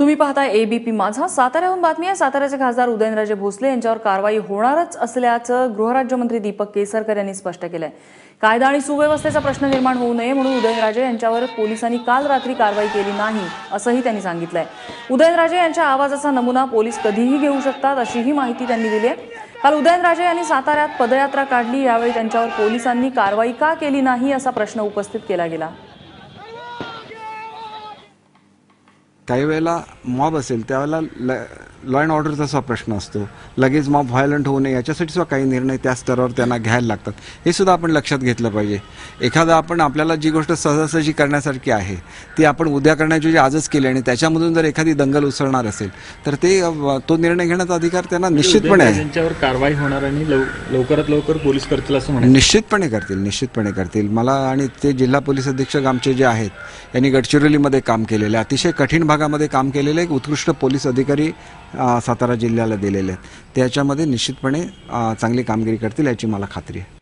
तुम्ही पाहता एबीपी माझा साताऱ्याहून बातमी आहे. साताऱ्याचे खासदार उदयनराजे भोसले यांच्यावर कारवाई होणारच असल्याचं गृहराज्यमंत्री दीपक केसरकर यांनी स्पष्ट केलंय. कायदा आणि सुव्यवस्थेचा प्रश्न निर्माण होऊ नये म्हणून उदयनराजे यांच्यावर पोलिसांनी काल रात्री कारवाई केली नाही असंही त्यांनी सांगितलंय. उदयनराजे यांच्या आवाजाचा नमुना पोलीस कधीही घेऊ शकतात अशीही माहिती त्यांनी दिली आहे. काल उदयनराजे यांनी साताऱ्यात पदयात्रा काढली. यावेळी त्यांच्यावर पोलिसांनी कारवाई का केली नाही असा प्रश्न उपस्थित केला गेला. काही वेळेला मॉब असेल त्यावेळेला लॉ अँड ऑर्डरचा सुद्धा प्रश्न असतो. लगेच मॉब व्हायलंट होऊ नये याच्यासाठी सुद्धा काही निर्णय त्या स्तरावर त्यांना घ्यायला लागतात. हे सुद्धा आपण लक्षात घेतलं पाहिजे. एखादा आपण आपल्याला जी गोष्ट सहजासहजी करण्यासारखी आहे ती आपण उद्या करण्याची आजच केली आणि त्याच्यामधून जर एखादी दंगल उसळणार असेल तर ते तो निर्णय घेण्याचा अधिकार त्यांना निश्चितपणे आहे. त्यांच्यावर कारवाई होणार आणि लव- लवकरात लवकर पोलीस करतील असं निश्चितपणे करतील निश्चितपणे करतील. मला आणि ते जिल्हा पोलीस अधीक्षक आमचे जे आहेत यांनी गडचिरोलीमध्ये काम केलेले अतिशय कठीण विभागामध्ये काम केलेले एक उत्कृष्ट पोलीस अधिकारी सातारा जिल्ह्याला दिलेले आहेत. त्याच्यामध्ये निश्चितपणे चांगली कामगिरी करतील याची मला खात्री आहे.